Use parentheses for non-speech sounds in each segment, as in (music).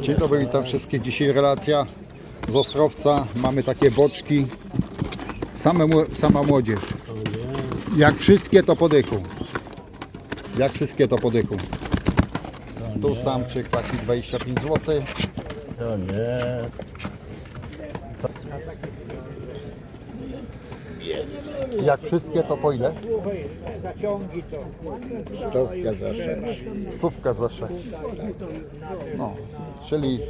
Dzień dobry, witam wszystkich. Dzisiaj relacja z Ostrowca. Mamy takie boczki. Same, sama młodzież. Jak wszystkie to podychu. Jak wszystkie to podychu. Tu samczyk taki 25 zł. To nie. Jak wszystkie to po ile? Stówkę za sześć. Stówkę za 6. No, czyli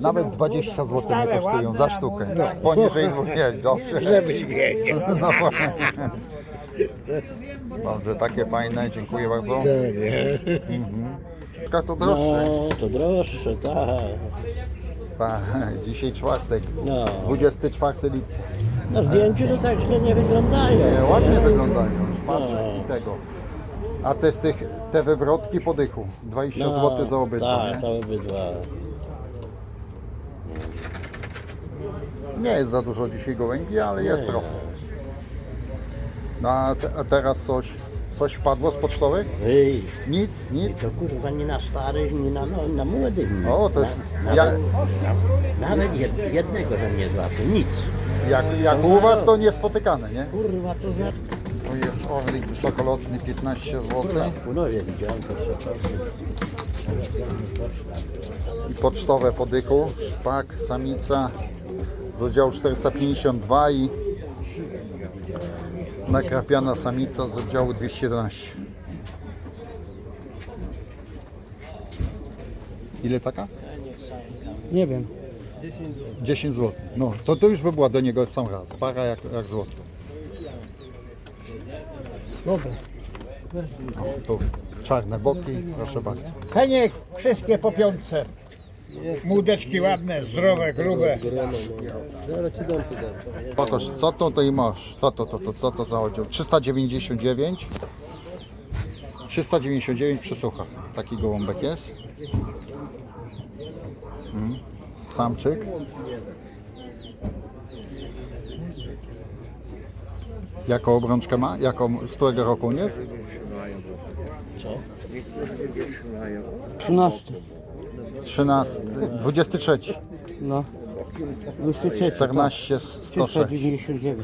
nawet 20 zł nie kosztują za sztukę. Poniżej dwóch, nie, dobrze. Żebyś wiedział. (laughs) No. Dobrze, takie fajne, dziękuję bardzo. To nie. Tylko to droższe. No, to droższe, tak. Tak, dzisiaj czwartek, No. 24 lipca. Na zdjęciu to tak źle nie wyglądają. Nie, ładnie wyglądają, szpaczek No. i tego. A te z tych, te wywrotki po dychu, 20 No, zł za obydwa. Tak, za obydwa. nie jest za dużo dzisiaj gołębi, ale jest trochę. No, a, te, a teraz coś, coś wpadło z pocztowych? Ej, Nic, nic. to kurwa nie na starych, nie na, no, na młodych. O, to jest- Na, ja- nawet, na, nawet jed, jednego, że nie złapię, nic. Jak, jak u was to niespotykane, nie? Kurwa, to za... Tu jest orlik wysokolotny 15 zł. Widziałem, to trzeba. i pocztowe po dyku, szpak, samica z oddziału 452 i nakrapiana samica z oddziału 211. Ile taka? Nie wiem. 10 zł. No, to, to już by była do niego sam raz. Para jak, jak złoto. Dobra. No, tu czarne boki, proszę bardzo. Heniek, wszystkie po piątce. Młódeczki ładne, zdrowe, grube. Pokaż, co to tutaj masz? Co to, to, to, co to za oddział? 399. 399 przysłucha. Taki gołąbek jest. Samczyk. Jaką obrączkę ma? Jaką, z którego roku on jest? Co? 13. 13, 23, No. 23. 14, 106. 399.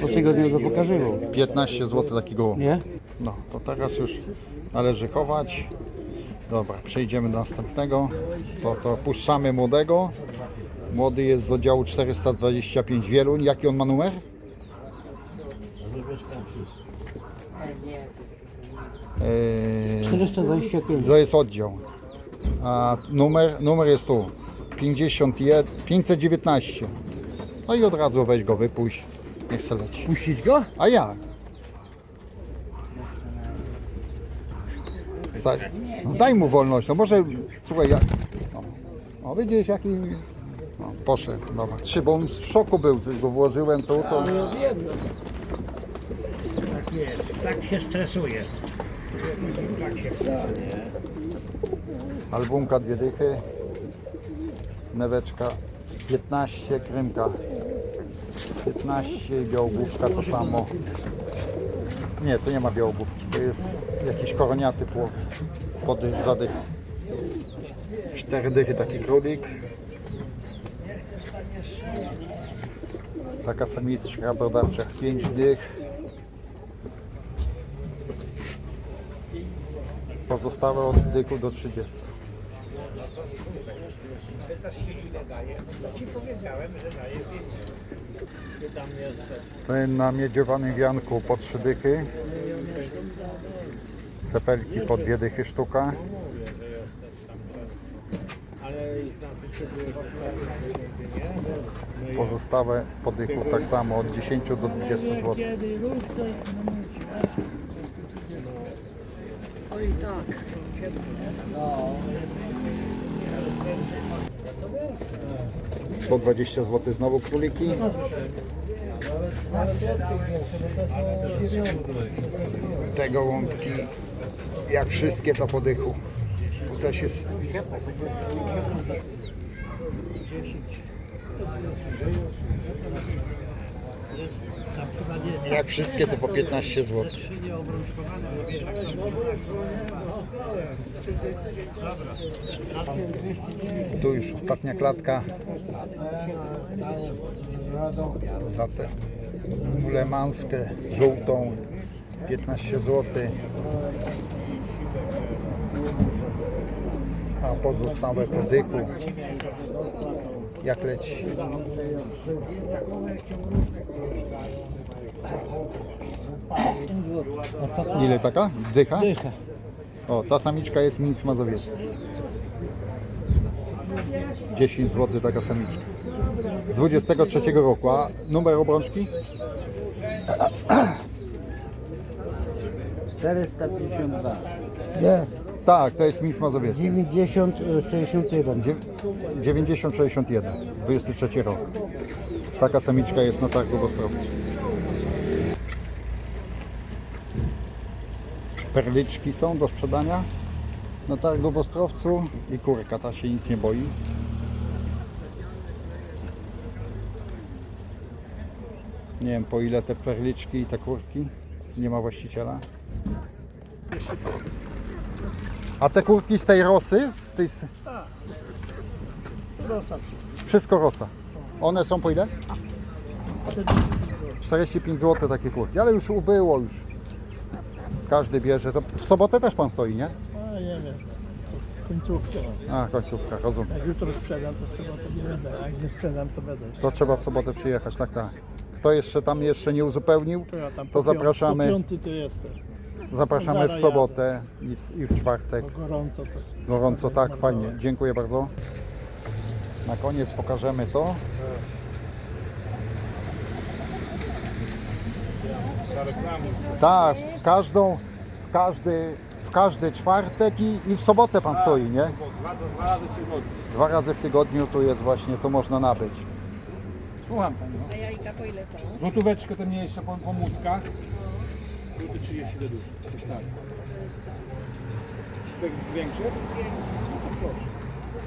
Po tygodniu go pokażyło. 15 zł taki gołąb. Nie? No, to teraz już należy chować. Dobra, przejdziemy do następnego. To, to puszczamy młodego. Młody jest z oddziału 425 Wieluń. Jaki on ma numer? 425. to jest oddział. A numer, numer jest tu. 51, 519. No i od razu weź go, wypuść. Niech se leci. Puścić go? A jak? Stać. No daj mu wolność, no może, słuchaj, jak... No, no widzisz jaki... No, poszedł, dobra. Trzy, bo on w szoku był, go włożyłem tu, to... Tak jest. Tak się stresuje. Albumka dwie dychy. Neweczka 15, krymka 15 i białogłówka to samo. Nie, to nie ma białogłówki, to jest jakiś koroniaty płowy. Pody, zadych. Cztery dychy taki królik. Taka samiczka brodawcza 5 dych. Pozostałe od dyku do 30. Ten na miedziowanym wianku po trzy dychy. Cepelki po dwie dychy sztuka. Pozostałe po dychu tak samo od 10 do 20 zł. Po 20 zł znowu króliki. Te gołąbki, jak wszystkie to po dychu. Tu też jest. Jak wszystkie to po 15 zł. Tu już ostatnia klatka. Za tę mulemanskę żółtą 15 zł. A pozostałe po dyku. Jak leci? Ile taka? Dycha? Dycha. O, ta samiczka jest Mińsk Mazowiecki. 10 zł taka samiczka. Z 23 roku. A numer obrączki? 452. Nie. Tak, to jest Mińsk Mazowiecki. 90, 61. Dziew- 9061, 23 rok. Taka samiczka jest na targu w Ostrowcu. Perliczki są do sprzedania na targu w Ostrowcu i kurka, ta się nic nie boi. Nie wiem po ile te perliczki i te kurki. Nie ma właściciela. A te kurki z tej rosy, z tej... s- Wszystko rosa. One są po ile? 45 zł takie kurki, ale już ubyło już. Każdy bierze. To w sobotę też pan stoi, nie? A nie wiem, to końcówka. A, końcówka, rozumiem. Jak jutro sprzedam, to w sobotę nie będę, a jak nie sprzedam, to będę. To trzeba w sobotę przyjechać, tak, tak. Kto jeszcze tam jeszcze nie uzupełnił, To ja tam to po zapraszamy. Po piąty tu jestem. Zapraszamy w sobotę i w, i w czwartek. Bo gorąco to. Gorąco, tak, fajnie. Dziękuję bardzo. Na koniec pokażemy to. Tak, w każdą, w każdy, w każdy czwartek i, i w sobotę pan stoi, nie? Dwa razy w tygodniu tu jest właśnie, to można nabyć. Słucham Pani. A jajka po ile są? Złotóweczkę te mniejsze po, po mutkach. Żółty 30 do duszy. Jakoś tak. Te większe?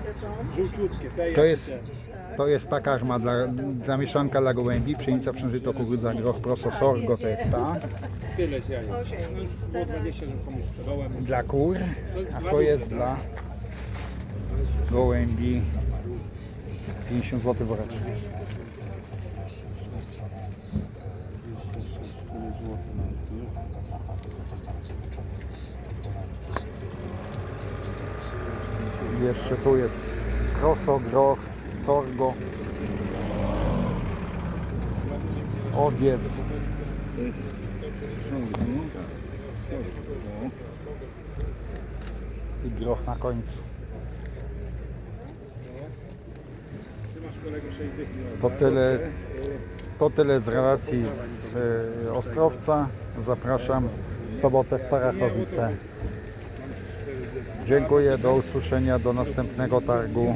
Te są? Żółciutkie. Te To i jest, te. to jest ta karma dla, dla mieszanka dla gołębi, pszenica, przężyto, kukurydza, groch, proso, sorgo to jest ta. Tyle się jajek. Okej. No już było 20, że komuś sprzedałem. Dla kur, a to jest dla gołębi 50 zł woreczek. Jeszcze tu jest kroso, groch, sorgo, owiec. I groch na końcu. Ty masz kolego 6 dych. To tyle, to tyle z relacji z e, Ostrowca. Zapraszam sobotę Starachowice. Dziękuję, do usłyszenia, do następnego targu.